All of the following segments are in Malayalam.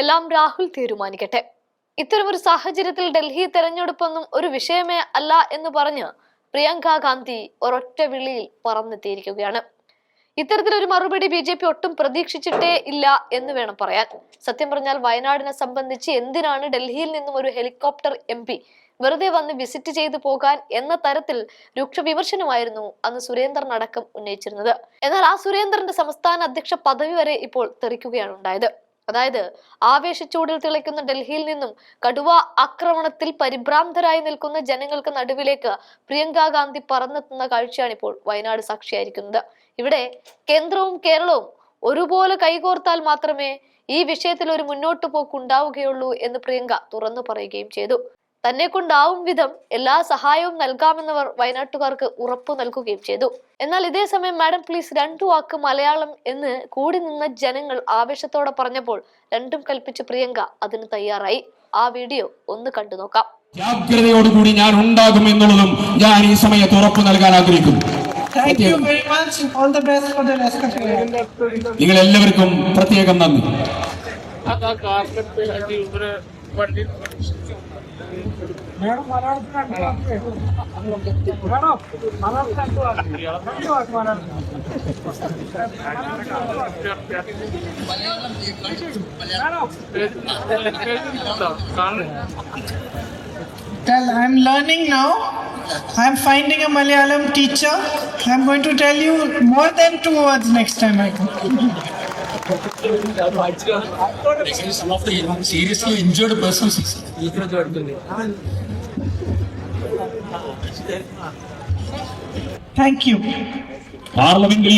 എല്ലാം രാഹുൽ തീരുമാനിക്കട്ടെ. ഇത്തരമൊരു സാഹചര്യത്തിൽ ഡൽഹി തെരഞ്ഞെടുപ്പൊന്നും ഒരു വിഷയമേ അല്ല എന്ന് പറഞ്ഞ് പ്രിയങ്ക ഗാന്ധി ഒരൊറ്റ വിളിയിൽ പറന്നെത്തിയിരിക്കുകയാണ്. ഇത്തരത്തിലൊരു മറുപടി ബി ജെ പി ഒട്ടും പ്രതീക്ഷിച്ചിട്ടേ ഇല്ല എന്ന് വേണം പറയാൻ. സത്യം പറഞ്ഞാൽ വയനാടിനെ സംബന്ധിച്ച് എന്തിനാണ് ഡൽഹിയിൽ നിന്നും ഒരു ഹെലികോപ്റ്റർ എം പി വെറുതെ വന്ന് വിസിറ്റ് ചെയ്തു പോകാൻ എന്ന തരത്തിൽ രൂക്ഷ വിമർശനമായിരുന്നു അന്ന് സുരേന്ദ്രൻ അടക്കം ഉന്നയിച്ചിരുന്നത്. എന്നാൽ ആ സുരേന്ദ്രന്റെ സംസ്ഥാന അധ്യക്ഷ പദവി വരെ ഇപ്പോൾ തെറിക്കുകയാണ് ഉണ്ടായത്. അതായത് ആവേശച്ചൂടിൽ തിളയ്ക്കുന്ന ഡൽഹിയിൽ നിന്നും കടുവ ആക്രമണത്തിൽ പരിഭ്രാന്തരായി നിൽക്കുന്ന ജനങ്ങൾക്ക് നടുവിലേക്ക് പ്രിയങ്ക ഗാന്ധി പറന്നെത്തുന്ന കാഴ്ചയാണ് ഇപ്പോൾ വയനാട് സാക്ഷിയായിരിക്കുന്നത്. ഇവിടെ കേന്ദ്രവും കേരളവും ഒരുപോലെ കൈകോർത്താൽ മാത്രമേ ഈ വിഷയത്തിൽ ഒരു മുന്നോട്ട് പോക്ക് ഉണ്ടാവുകയുള്ളൂ എന്ന് പ്രിയങ്ക തുറന്നു പറയുകയും ചെയ്തു. തന്നെ കൊണ്ടാവും വിധം എല്ലാ സഹായവും നൽകാമെന്നവർ വയനാട്ടുകാർക്ക് ഉറപ്പു നൽകുകയും ചെയ്തു. എന്നാൽ ഇതേ സമയം മാഡം പ്ലീസ് രണ്ടു വാക്ക് മലയാളം എന്ന് കൂടി നിന്ന ജനങ്ങൾ ആവേശത്തോടെ പറഞ്ഞപ്പോൾ രണ്ടും കൽപ്പിച്ച പ്രിയങ്ക അതിന് തയ്യാറായി. ആ വീഡിയോ ഒന്ന് കണ്ടു നോക്കാം. ജാഗ്രതയോടുകൂടി ഞാൻ ഉണ്ടാകും എന്നുള്ളതും ഞാൻ ഈ സമയത്ത് ഉറപ്പ് നൽകാൻ ആഗ്രഹിക്കുന്നു. Thank you very much. All the best for the rest of your life. നിങ്ങൾ എല്ലാവർക്കും പ്രത്യേകം നന്ദി. మేడం మాట్లాడుతున్నాడు madam Tell, I'm learning now. I'm finding a Malayalam teacher. I'm going to tell you more than two words next time I come. Some of the seriously injured persons. Thank you. പാർലമെന്റിൽ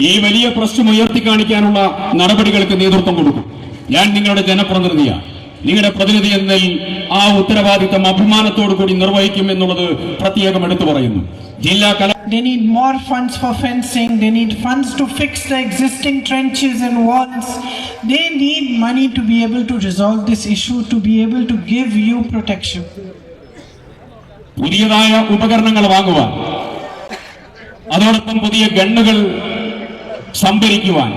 ഈ വലിയ പ്രശ്നം ഉയർത്തി കാണിക്കാനുള്ള നടപടികൾക്ക് നേതൃത്വം കൊടുക്കും ഞാൻ നിങ്ങളുടെ ജനപ്രതിനിധിയാണ് നിങ്ങളുടെ പ്രതിനിധി എന്നതിൽ ആ ഉത്തരവാദിത്തം അഭിമാനത്തോടു കൂടി നിർവഹിക്കും എന്നുള്ളത് പ്രത്യേകം എടുത്തു പറയുന്നു ജില്ലാ കല They need more funds for fencing. They need funds to fix the existing trenches and walls. They need money to be able to resolve this issue, to be able to give you protection. പുതിയതായ ഉപകരണങ്ങൾ വാങ്ങുവാൻ അതോടൊപ്പം പുതിയ ഗണ്ണുകൾ സംഭരിക്കുവാൻ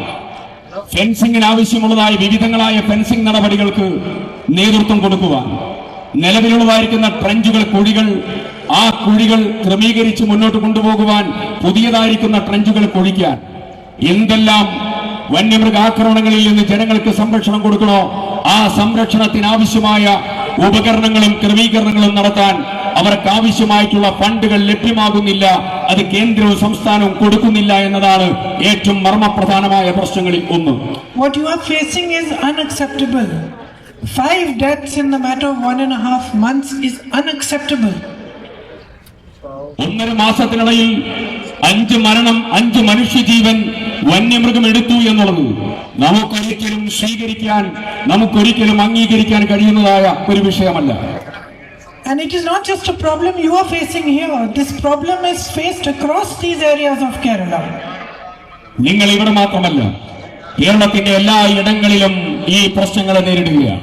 ഫെൻസിംഗിന് ആവശ്യമുള്ളതായ വിവിധങ്ങളായ ഫെൻസിംഗ് നടപടികൾക്ക് നേതൃത്വം കൊടുക്കുവാൻ നിലവിലുള്ളതായിരിക്കുന്ന ട്രഞ്ചുകൾ കുഴികൾ ആ കുഴികൾ ക്രമീകരിച്ച് മുന്നോട്ട് കൊണ്ടുപോകുവാൻ പുതിയതായിരിക്കുന്ന ട്രഞ്ചുകൾ കുഴിക്കാൻ എന്തെല്ലാം വന്യമൃഗാക്രമണങ്ങളിൽ നിന്ന് ജനങ്ങൾക്ക് സംരക്ഷണം കൊടുക്കണോ ആ സംരക്ഷണത്തിന് ആവശ്യമായ ഉപകരണങ്ങളും ക്രമീകരണങ്ങളും നടത്താൻ അവർക്ക് ആവശ്യമായിട്ടുള്ള ഫണ്ടുകൾ ലഭ്യമാകുന്നില്ല അത് കേന്ദ്രവും സംസ്ഥാനവും കൊടുക്കുന്നില്ല എന്നതാണ് ഏറ്റവും മർമ്മപ്രധാനമായ പ്രശ്നങ്ങളിൽ ഒന്ന് What you are facing is unacceptable. Five deaths in the matter of one and a half months is unacceptable. ഒന്നര മാസത്തിനിടയിൽ അഞ്ച് മരണം അഞ്ച് മനുഷ്യജീവൻ വന്യമൃഗം എടുത്തു എന്നുള്ളത് നമുക്കൊരിക്കലും സ്വീകരിക്കാൻ നമുക്കൊരിക്കലും അംഗീകരിക്കാൻ കഴിയുന്നതായ ഒരു വിഷയമല്ല And it is not just a problem you are facing here. This problem is faced across these areas of Kerala. നിങ്ങൾ ഇവിടെ മാത്രമല്ല കേരളത്തിന്റെ എല്ലാ ഇടങ്ങളിലും ഈ പ്രശ്നങ്ങളെ നേരിടുകയാണ്